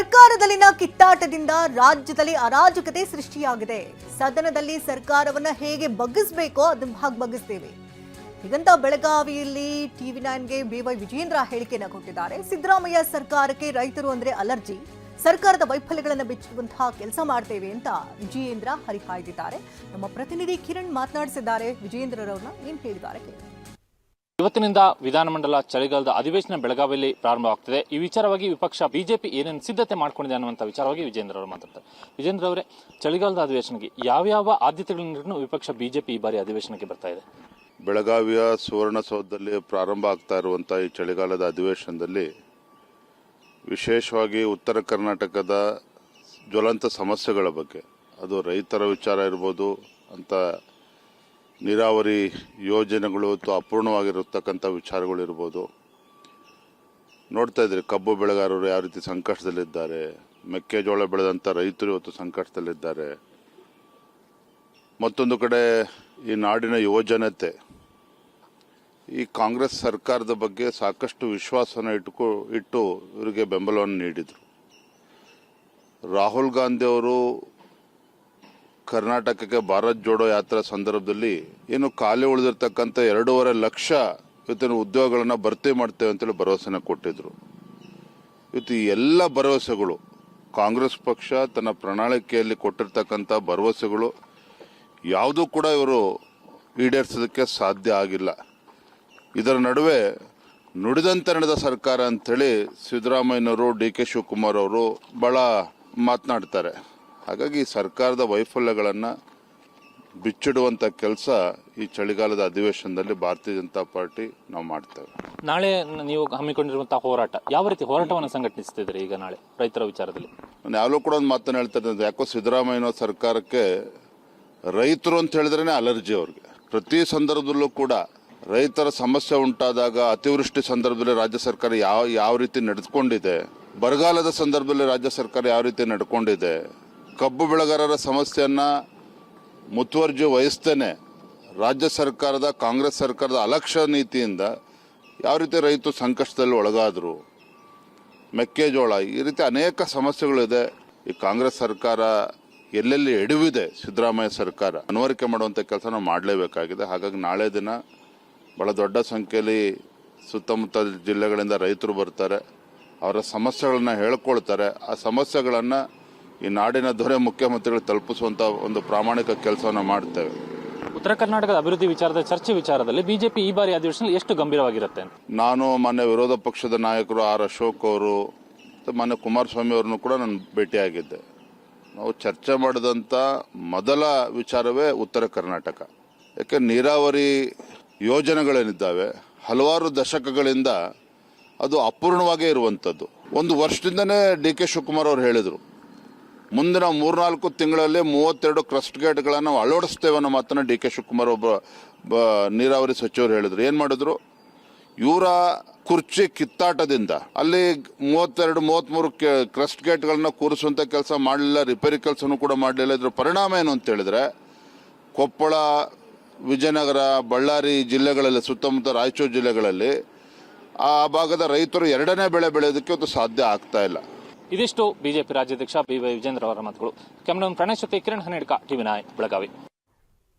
ಸರ್ಕಾರದಲ್ಲಿನ ಕಿತ್ತಾಟದಿಂದ ರಾಜ್ಯದಲ್ಲಿ ಅರಾಜಕತೆ ಸೃಷ್ಟಿಯಾಗಿದೆ. ಸದನದಲ್ಲಿ ಸರ್ಕಾರವನ್ನ ಹೇಗೆ ಬಗ್ಗಿಸಬೇಕೋ ಅದನ್ನ ಹಾಗೆ ಬಗ್ಗಿಸ್ತೇವೆ. ಹೀಗಂತ ಬೆಳಗಾವಿಯಲ್ಲಿ ಟಿವಿ ನೈನ್ಗೆ ಬಿವೈ ವಿಜೇಂದ್ರ ಹೇಳಿಕೆಯನ್ನ ಕೊಟ್ಟಿದ್ದಾರೆ. ಸಿದ್ದರಾಮಯ್ಯ ಸರ್ಕಾರಕ್ಕೆ ರೈತರು ಅಂದ್ರೆ ಅಲರ್ಜಿ. ಸರ್ಕಾರದ ವೈಫಲ್ಯಗಳನ್ನು ಬಿಚ್ಚುವಂತಹ ಕೆಲಸ ಮಾಡ್ತೇವೆ ಅಂತ ವಿಜಯೇಂದ್ರ ಹರಿಹಾಯ್ದಿದ್ದಾರೆ. ನಮ್ಮ ಪ್ರತಿನಿಧಿ ಕಿರಣ್ ಮಾತನಾಡಿಸಿದ್ದಾರೆ. ವಿಜಯೇಂದ್ರರವ್ರನ್ನ ಏನ್ ಹೇಳಿದ್ದಾರೆ ಕೇಳಿ. ಇವತ್ತಿನಿಂದ ವಿಧಾನಮಂಡಲ ಚಳಿಗಾಲದ ಅಧಿವೇಶನ ಬೆಳಗಾವಿಯಲ್ಲಿ ಪ್ರಾರಂಭವಾಗ್ತಿದೆ. ಈ ವಿಚಾರವಾಗಿ ವಿಪಕ್ಷ ಬಿಜೆಪಿ ಏನೇನು ಸಿದ್ಧತೆ ಮಾಡ್ಕೊಂಡಿದೆ ಅನ್ನುವಂಥ ವಿಚಾರವಾಗಿ ವಿಜೇಂದ್ರ ಅವರು ಮಾತಾಡ್ತಾರೆ. ವಿಜೇಂದ್ರ ಅವರೇ, ಚಳಿಗಾಲದ ಅಧಿವೇಶನಕ್ಕೆ ಯಾವ್ಯಾವ ಆದ್ಯತೆಗಳನ್ನು ವಿಪಕ್ಷ ಬಿಜೆಪಿ ಈ ಬಾರಿ ಅಧಿವೇಶನಕ್ಕೆ ಬರ್ತಾ ಇದೆ? ಬೆಳಗಾವಿಯ ಸುವರ್ಣಸೌಧದಲ್ಲಿ ಪ್ರಾರಂಭ ಆಗ್ತಾ ಇರುವಂಥ ಈ ಚಳಿಗಾಲದ ಅಧಿವೇಶನದಲ್ಲಿ ವಿಶೇಷವಾಗಿ ಉತ್ತರ ಕರ್ನಾಟಕದ ಜ್ವಲಂತ ಸಮಸ್ಯೆಗಳ ಬಗ್ಗೆ, ಅದು ರೈತರ ವಿಚಾರ ಇರ್ಬೋದು ಅಂತ ನೀರಾವರಿ ಯೋಜನೆಗಳು ಅಥವಾ ಅಪೂರ್ಣವಾಗಿರತಕ್ಕಂಥ ವಿಚಾರಗಳಿರ್ಬೋದು ನೋಡ್ತಾ ಇದ್ರಿ, ಕಬ್ಬು ಬೆಳೆಗಾರರು ಯಾವ ರೀತಿ ಸಂಕಷ್ಟದಲ್ಲಿದ್ದಾರೆ, ಮೆಕ್ಕೆಜೋಳ ಬೆಳೆದಂಥ ರೈತರು ಇವತ್ತು ಸಂಕಷ್ಟದಲ್ಲಿದ್ದಾರೆ. ಮತ್ತೊಂದು ಕಡೆ, ಈ ನಾಡಿನ ಯುವಜನತೆ, ಈ ಕಾಂಗ್ರೆಸ್ ಸರ್ಕಾರದ ಬಗ್ಗೆ ಸಾಕಷ್ಟು ವಿಶ್ವಾಸನ ಇಟ್ಕೊ ಇಟ್ಟು ಇವರಿಗೆ ಬೆಂಬಲವನ್ನು ನೀಡಿದರು. ರಾಹುಲ್ ಗಾಂಧಿ ಅವರು ಕರ್ನಾಟಕಕ್ಕೆ ಭಾರತ್ ಜೋಡೋ ಯಾತ್ರಾ ಸಂದರ್ಭದಲ್ಲಿ ಏನು ಖಾಲಿ ಉಳಿದಿರ್ತಕ್ಕಂಥ ಎರಡೂವರೆ ಲಕ್ಷ ಇವತ್ತಿನ ಉದ್ಯೋಗಗಳನ್ನು ಭರ್ತಿ ಮಾಡ್ತೇವೆ ಅಂತೇಳಿ ಭರವಸೆನ ಕೊಟ್ಟಿದ್ರು. ಇವತ್ತು ಎಲ್ಲ ಭರವಸೆಗಳು, ಕಾಂಗ್ರೆಸ್ ಪಕ್ಷ ತನ್ನ ಪ್ರಣಾಳಿಕೆಯಲ್ಲಿ ಕೊಟ್ಟಿರ್ತಕ್ಕಂಥ ಭರವಸೆಗಳು, ಯಾವುದೂ ಕೂಡ ಇವರು ಈಡೇರಿಸೋದಕ್ಕೆ ಸಾಧ್ಯ ಆಗಿಲ್ಲ. ಇದರ ನಡುವೆ ನುಡಿದಂತೆ ನಡೆದ ಸರ್ಕಾರ ಅಂಥೇಳಿ ಸಿದ್ದರಾಮಯ್ಯನವರು, ಡಿ ಕೆ ಶಿವಕುಮಾರ್ ಅವರು ಭಾಳ ಮಾತನಾಡ್ತಾರೆ. ಹಾಗಾಗಿ ಸರ್ಕಾರದ ವೈಫಲ್ಯಗಳನ್ನು ಬಿಚ್ಚಿಡುವಂಥ ಕೆಲಸ ಈ ಚಳಿಗಾಲದ ಅಧಿವೇಶನದಲ್ಲಿ ಭಾರತೀಯ ಜನತಾ ಪಾರ್ಟಿ ನಾವು ಮಾಡ್ತೇವೆ. ನಾಳೆ ನೀವು ಹಮ್ಮಿಕೊಂಡಿರುವಂತಹ ಹೋರಾಟ ಯಾವ ರೀತಿ ಹೋರಾಟವನ್ನು ಸಂಘಟಿಸ್ತಿದ್ದೀರಿ ಈಗ ನಾಳೆ ರೈತರ ವಿಚಾರದಲ್ಲಿ? ನಾನು ಯಾವಾಗಲೂ ಕೂಡ ಒಂದು ಮಾತನ್ನು ಹೇಳ್ತಾ ಇದ್ದೆ ಯಾಕೋ ಸಿದ್ದರಾಮಯ್ಯ ಸರ್ಕಾರಕ್ಕೆ ರೈತರು ಅಂತ ಹೇಳಿದ್ರೇ ಅಲರ್ಜಿ ಅವ್ರಿಗೆ. ಪ್ರತಿ ಸಂದರ್ಭದಲ್ಲೂ ಕೂಡ ರೈತರ ಸಮಸ್ಯೆ ಉಂಟಾದಾಗ ಅತಿವೃಷ್ಟಿ ಸಂದರ್ಭದಲ್ಲಿ ರಾಜ್ಯ ಸರ್ಕಾರ ಯಾವ ಯಾವ ರೀತಿ ನಡೆದುಕೊಂಡಿದೆ ಬರಗಾಲದ ಸಂದರ್ಭದಲ್ಲಿ ರಾಜ್ಯ ಸರ್ಕಾರ ಯಾವ ರೀತಿ ನಡ್ಕೊಂಡಿದೆ ಕಬ್ಬು ಬೆಳೆಗಾರರ ಸಮಸ್ಯೆಯನ್ನು ಮುತುವರ್ಜಿ ವಹಿಸ್ತೇನೆ. ರಾಜ್ಯ ಸರ್ಕಾರದ, ಕಾಂಗ್ರೆಸ್ ಸರ್ಕಾರದ ಅಲಕ್ಷ್ಯ ನೀತಿಯಿಂದ ಯಾವ ರೀತಿ ರೈತರು ಸಂಕಷ್ಟದಲ್ಲಿ ಒಳಗಾದರು, ಮೆಕ್ಕೆಜೋಳ, ಈ ರೀತಿ ಅನೇಕ ಸಮಸ್ಯೆಗಳಿದೆ. ಈ ಕಾಂಗ್ರೆಸ್ ಸರ್ಕಾರ ಎಲ್ಲೆಲ್ಲಿ ಎಡವಿದೆ ಸಿದ್ದರಾಮಯ್ಯ ಸರ್ಕಾರ, ಅನ್ವರಿಕೆ ಮಾಡುವಂಥ ಕೆಲಸ ನಾವು ಮಾಡಲೇಬೇಕಾಗಿದೆ. ಹಾಗಾಗಿ ನಾಳೆ ದಿನ ಭಾಳ ದೊಡ್ಡ ಸಂಖ್ಯೆಯಲ್ಲಿ ಸುತ್ತಮುತ್ತ ಜಿಲ್ಲೆಗಳಿಂದ ರೈತರು ಬರ್ತಾರೆ. ಅವರ ಸಮಸ್ಯೆಗಳನ್ನ ಹೇಳ್ಕೊಳ್ತಾರೆ. ಆ ಸಮಸ್ಯೆಗಳನ್ನು ಈ ನಾಡಿನ ದೊರೆ ಮುಖ್ಯಮಂತ್ರಿಗಳು ತಲುಪಿಸುವಂಥ ಒಂದು ಪ್ರಾಮಾಣಿಕ ಕೆಲಸವನ್ನು ಮಾಡ್ತೇವೆ. ಉತ್ತರ ಕರ್ನಾಟಕದ ಅಭಿವೃದ್ಧಿ ವಿಚಾರದ ಚರ್ಚೆ ವಿಚಾರದಲ್ಲಿ ಬಿಜೆಪಿ ಈ ಬಾರಿ ಅಧಿವೇಶನ ಎಷ್ಟು ಗಂಭೀರವಾಗಿರುತ್ತೆ ನಾನು ಮಾನ್ಯ ವಿರೋಧ ಪಕ್ಷದ ನಾಯಕರು ಆರ್ ಅಶೋಕ್ ಅವರು ಮೊನ್ನೆ ಮಾನ್ಯ ಕುಮಾರಸ್ವಾಮಿ ಅವ್ರನ್ನು ಕೂಡ ನಾನು ಭೇಟಿಯಾಗಿದ್ದೆ. ನಾವು ಚರ್ಚೆ ಮಾಡಿದಂಥ ಮೊದಲ ವಿಚಾರವೇ ಉತ್ತರ ಕರ್ನಾಟಕ. ಯಾಕೆ ನೀರಾವರಿ ಯೋಜನೆಗಳೇನಿದ್ದಾವೆ ಹಲವಾರು ದಶಕಗಳಿಂದ ಅದು ಅಪೂರ್ಣವಾಗೇ ಇರುವಂಥದ್ದು ಒಂದು ವರ್ಷದಿಂದನೇ ಡಿ ಕೆ ಶಿವಕುಮಾರ್ ಅವರು ಹೇಳಿದರು ಮುಂದಿನ ಮೂರ್ನಾಲ್ಕು ತಿಂಗಳಲ್ಲಿ ಮೂವತ್ತೆರಡು ಕ್ರಸ್ಟ್ ಗೇಟ್ಗಳನ್ನು ಅಳವಡಿಸ್ತೇವೆ ಅನ್ನೋ ಮಾತನ್ನ ಡಿ ಕೆ ಶಿವಕುಮಾರ್ ಒಬ್ಬ, ಬ- ನೀರಾವರಿ ಸಚಿವರು ಹೇಳಿದರು. ಏನು ಮಾಡಿದ್ರು? ಇವರ ಕುರ್ಚಿ ಕಿತ್ತಾಟದಿಂದ ಅಲ್ಲಿ ಮೂವತ್ತೆರಡು, ಮೂವತ್ತ್ಮೂರು ಕ್ರಸ್ಟ್ ಗೇಟ್ಗಳನ್ನು ಕೂರಿಸುವಂಥ ಕೆಲಸ ಮಾಡಲಿಲ್ಲ, ರಿಪೇರಿ ಕೆಲಸನೂ ಕೂಡ ಮಾಡಲಿಲ್ಲ. ಇದ್ರ ಪರಿಣಾಮ ಏನು ಅಂತ ಹೇಳಿದ್ರೆ, ಕೊಪ್ಪಳ, ವಿಜಯನಗರ, ಬಳ್ಳಾರಿ ಜಿಲ್ಲೆಗಳಲ್ಲಿ, ಸುತ್ತಮುತ್ತ ರಾಯಚೂರು ಜಿಲ್ಲೆಗಳಲ್ಲಿ ಆ ಭಾಗದ ರೈತರು ಎರಡನೇ ಬೆಳೆ ಬೆಳೆಯೋದಕ್ಕೆ ಒಂದು ಸಾಧ್ಯ ಆಗ್ತಾ ಇಲ್ಲ. ಇದಿಷ್ಟು ಬಿಜೆಪಿ ರಾಜ್ಯಾಧ್ಯಕ್ಷ ಬಿ ವೈ ವಿಜೇಂದ್ರ ಅವರ ಮಾತುಗಳು. ಕ್ಯಾಮ್ರಾಮನ್ ಪ್ರಣೇಶ್ ಜೊತೆ ಕಿರಣ್ ಹನೇಡ್ಕ ಟಿವಿ ನಾಯ್, ಬೆಳಗಾವಿ.